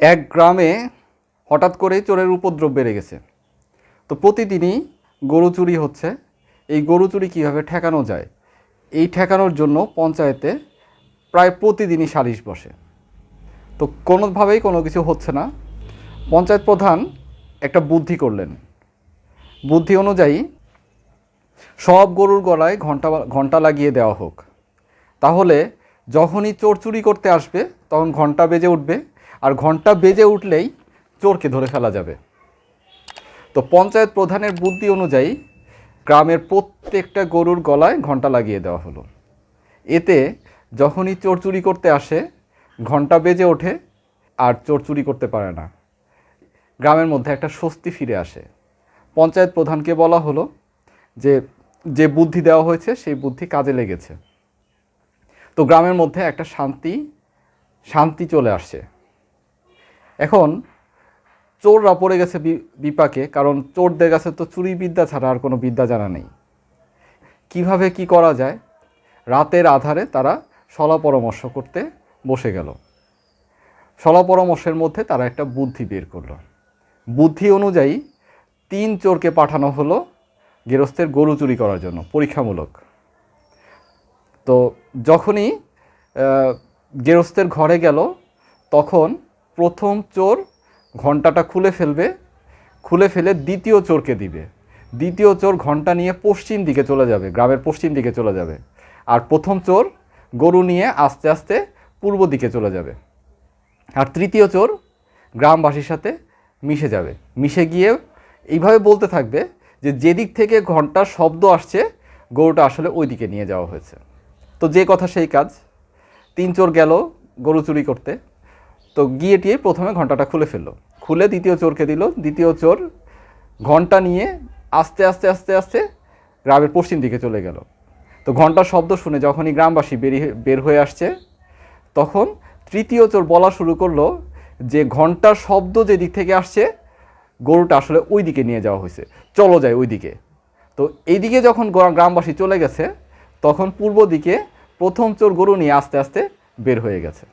এক গ্রামে হঠাৎ করে চোরের উপদ্রব বেড়ে গেছে। তো প্রতিদিনই গরু চুরি হচ্ছে। এই গরু চুরি কীভাবে ঠেকানো যায়? এই ঠেকানোর জন্য পঞ্চায়েতে প্রায় প্রতিদিনই সালিশ বসে। তো কোনোভাবেই কোনো কিছু হচ্ছে না। পঞ্চায়েত প্রধান একটা বুদ্ধি করলেন। বুদ্ধি অনুযায়ী সব গরুর গলায় ঘণ্টা ঘণ্টা লাগিয়ে দেওয়া হোক। তাহলে যখনই চোর চুরি করতে আসবে, তখন ঘণ্টা বেজে উঠবে। আর ঘণ্টা বেজে উঠলেই চোরকে ধরে ফেলা যাবে। তো পঞ্চায়েত প্রধানের বুদ্ধি অনুযায়ী গ্রামের প্রত্যেকটা গরুর গলায় ঘণ্টা লাগিয়ে দেওয়া হলো। এতে যখনই চোর চুরি করতে আসে, ঘণ্টা বেজে ওঠে আর চোর চুরি করতে পারে না। গ্রামের মধ্যে একটা স্বস্তি ফিরে আসে। পঞ্চায়েত প্রধানকে বলা হলো যে যে বুদ্ধি দেওয়া হয়েছে সেই বুদ্ধি কাজে লেগেছে। তো গ্রামের মধ্যে একটা শান্তি শান্তি চলে আসছে। এখন চোররা পড়ে গেছে বিপাকে কারণ চোরদের কাছে তো চুরি বিদ্যা ছাড়া আর কোনো বিদ্যা জানা নেই। কীভাবে কি করা যায়? রাতের আধারে তারা সলা পরামর্শ করতে বসে গেল। সলা পরামর্শের মধ্যে তারা একটা বুদ্ধি বের করল। বুদ্ধি অনুযায়ী তিন চোরকে পাঠানো হলো গেরস্তের গরু চুরি করার জন্য পরীক্ষামূলক। তো যখনই আহ, গেরস্তের ঘরে গেল তখন প্রথম চোর ঘন্টাটা খুলে ফেলবে, খুলে ফেলে দ্বিতীয় চোরকে দিবে। দ্বিতীয় চোর ঘণ্টা নিয়ে পশ্চিম দিকে চলে যাবে, গ্রামের পশ্চিম দিকে চলে যাবে। আর প্রথম চোর গরু নিয়ে আস্তে আস্তে পূর্ব দিকে চলে যাবে। আর তৃতীয় চোর গ্রামবাসীর সাথে মিশে যাবে। মিশে গিয়ে এইভাবে বলতে থাকবে যে, যেদিক থেকে ঘণ্টার শব্দ আসছে, গরুটা আসলে ওই দিকে নিয়ে যাওয়া হয়েছে। তো যে কথা সেই কাজ। তিন চোর গেল গরু চুরি করতে। তো গিয়ে টিয়ে প্রথমে ঘন্টাটা খুলে ফেলল। খুলে দ্বিতীয় চোরকে দিল। দ্বিতীয় চোর ঘণ্টা নিয়ে আস্তে আস্তে আস্তে আস্তে গ্রামের পশ্চিম দিকে চলে গেল। তো ঘণ্টার শব্দ শুনে যখনই গ্রামবাসী বেরিয়ে বের হয়ে আসছে, তখন তৃতীয় চোর বলা শুরু করল যে ঘণ্টার শব্দ যে দিক থেকে আসছে, গরুটা আসলে ওই দিকে নিয়ে যাওয়া হয়েছে। চলো যায় ওই দিকে। তো এইদিকে যখন গ্রামবাসী চলে গেছে, তখন পূর্ব দিকে প্রথম চোর গরু নিয়ে আস্তে আস্তে বের হয়ে গেছে।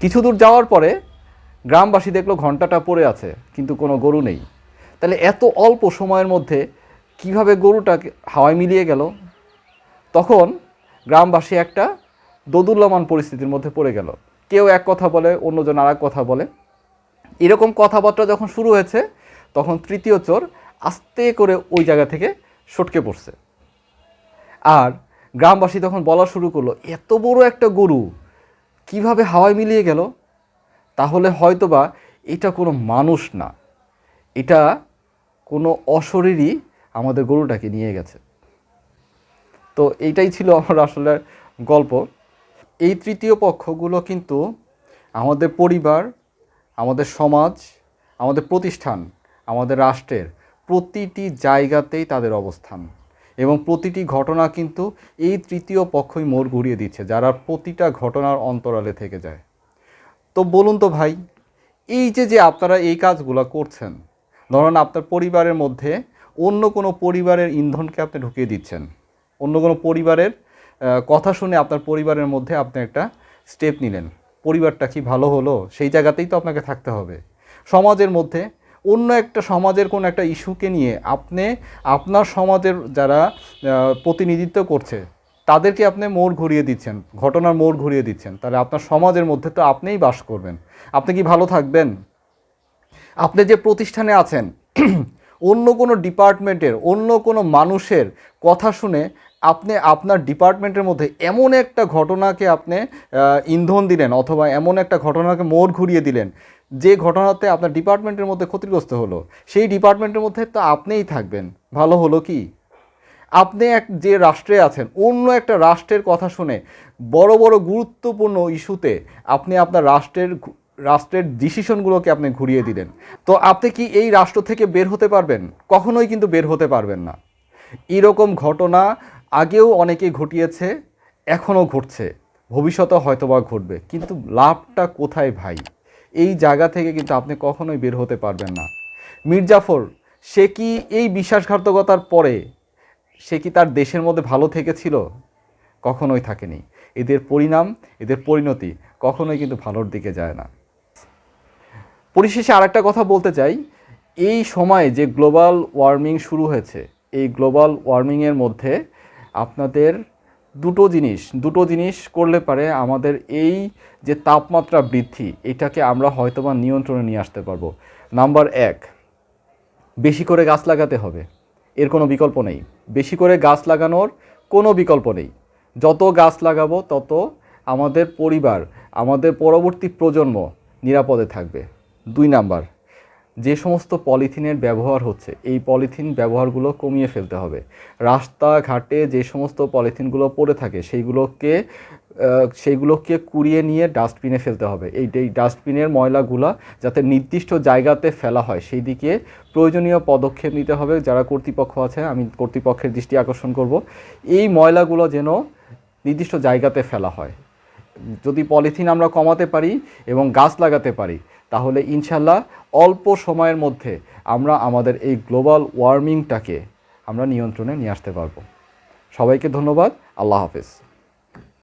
কিছু দূর যাওয়ার পরে গ্রামবাসী দেখল ঘন্টাটা পড়ে আছে, কিন্তু কোনো গরু নেই। তাহলে এত অল্প সময়ের মধ্যে কীভাবে গরুটা হাওয়ায় মিলিয়ে গেল? তখন গ্রামবাসী একটা দোদুল্যমান পরিস্থিতির মধ্যে পড়ে গেল। কেউ এক কথা বলে, অন্যজন আর এক কথা বলে। এরকম কথাবার্তা যখন শুরু হয়েছে, তখন তৃতীয় চোর আস্তে করে ওই জায়গা থেকে সটকে পড়ছে। আর গ্রামবাসী তখন বলা শুরু করল, এত বড় একটা গরু কীভাবে হাওয়ায় মিলিয়ে গেল? তাহলে হয়তোবা এটা কোনো মানুষ না। এটা কোনো অশরীরই আমাদের গরুটাকে নিয়ে গেছে। তো এইটাই ছিল আমার আসলে গল্প। এই তৃতীয় পক্ষগুলো কিন্তু আমাদের পরিবার, আমাদের সমাজ, আমাদের প্রতিষ্ঠান, আমাদের রাষ্ট্রের প্রতিটি জায়গাতেই তাদের অবস্থান। এবং প্রতিটি ঘটনা কিন্তু এই তৃতীয় পক্ষই মোড় ঘুরিয়ে দিচ্ছে, যারা প্রতিটা ঘটনার অন্তরালে থেকে যায়। তো বলুন তো ভাই, এই যে যে আপনারা এই কাজগুলো করছেন, ধরুন আপনার পরিবারের মধ্যে অন্য কোনো পরিবারের ইন্ধনকে আপনি ঢুকিয়ে দিচ্ছেন, অন্য কোনো পরিবারের কথা শুনে আপনার পরিবারের মধ্যে আপনি একটা স্টেপ নিলেন, পরিবারটা কি ভালো হলো, সেই জায়গাতেই তো আপনাকে থাকতে হবে। সমাজের মধ্যে অন্য একটা সমাজের কোনো একটা ইস্যুকে নিয়ে আপনি, আপনার সমাজের যারা প্রতিনিধিত্ব করছে, তাদেরকে আপনি মোড় ঘুরিয়ে দিচ্ছেন, ঘটনার মোড় ঘুরিয়ে দিচ্ছেন। তাহলে আপনার সমাজের মধ্যে তো আপনিই বাস করবেন। আপনি কি ভালো থাকবেন? আপনি যে প্রতিষ্ঠানে আছেন, অন্য কোনো ডিপার্টমেন্টের, অন্য কোনো মানুষের কথা শুনে আপনি আপনার ডিপার্টমেন্টের মধ্যে এমন একটা ঘটনাকে আপনি ইন্ধন দিলেন অথবা এমন একটা ঘটনাকে মোড় ঘুরিয়ে দিলেন যে ঘটনাতে আপনার ডিপার্টমেন্টের মধ্যে ক্ষতিগ্রস্ত হলো, সেই ডিপার্টমেন্টের মধ্যে তো আপনিই থাকবেন। ভালো হলো কি? আপনি এক যে রাষ্ট্রে আছেন, অন্য একটা রাষ্ট্রের কথা শুনে বড় বড় গুরুত্বপূর্ণ ইস্যুতে আপনি আপনার রাষ্ট্রের রাষ্ট্রের ডিসিশনগুলোকে আপনি ঘুরিয়ে দিলেন। তো আপনি কি এই রাষ্ট্র থেকে বের হতে পারবেন? কখনোই কিন্তু বের হতে পারবেন না। এরকম ঘটনা আগেও অনেকে ঘটিয়েছে, এখনও ঘটছে। ভবিষ্যতে হয়তোবা ঘটবে। কিন্তু লাভটা কোথায় ভাই? এই জায়গা থেকে কিন্তু আপনি কখনোই বের হতে পারবেন না। মির্জাফর সে কি এই বিশ্বাসঘাতকতার পরে সে কি তার দেশের মধ্যে ভালো থেকেছিল? কখনোই থাকেনি। এদের পরিণাম, এদের পরিণতি কখনোই কিন্তু ভালোর দিকে যায় না। পরিশেষে আরেকটা কথা বলতে চাই। এই সময় যে গ্লোবাল ওয়ার্মিং শুরু হয়েছে, এই গ্লোবাল ওয়ার্মিংয়ের মধ্যে আপনাদের দুটো জিনিস দুটো জিনিস করলে পারে আমাদের এই যে তাপমাত্রা বৃদ্ধি, এটাকে আমরা হয়তোবা নিয়ন্ত্রণে নিয়ে আসতে পারব। নাম্বার এক, বেশি করে গাছ লাগাতে হবে। এর কোনো বিকল্প নেই। বেশি করে গাছ লাগানোর কোনো বিকল্প নেই। যত গাছ লাগাবো, তত আমাদের পরিবার, আমাদের পরবর্তী প্রজন্ম নিরাপদে থাকবে। দুই নাম্বার যে সমস্ত পলিথিনের ব্যবহার হচ্ছে, এই পলিথিন ব্যবহারগুলো কমিয়ে ফেলতে হবে। রাস্তাঘাটে যে সমস্ত পলিথিনগুলো পড়ে থাকে, সেইগুলোকে সেইগুলোকে কুড়িয়ে নিয়ে ডাস্টবিনে ফেলতে হবে। এই ডাস্টবিনের ময়লাগুলা যাতে নির্দিষ্ট জায়গাতে ফেলা হয় সেই দিকে প্রয়োজনীয় পদক্ষেপ নিতে হবে। যারা কর্তৃপক্ষ আছে, আমি কর্তৃপক্ষের দৃষ্টি আকর্ষণ করব। এই ময়লাগুলো যেন নির্দিষ্ট জায়গাতে ফেলা হয়। যদি পলিথিন আমরা কমাতে পারি এবং গাছ লাগাতে পারি, তাহলে ইনশাল্লাহ অল্প সময়ের মধ্যে আমরা আমাদের এই গ্লোবাল ওয়ার্মিংটাকে আমরা নিয়ন্ত্রণে নিয়ে আসতে পারব। সবাইকে ধন্যবাদ। আল্লাহ হাফেজ।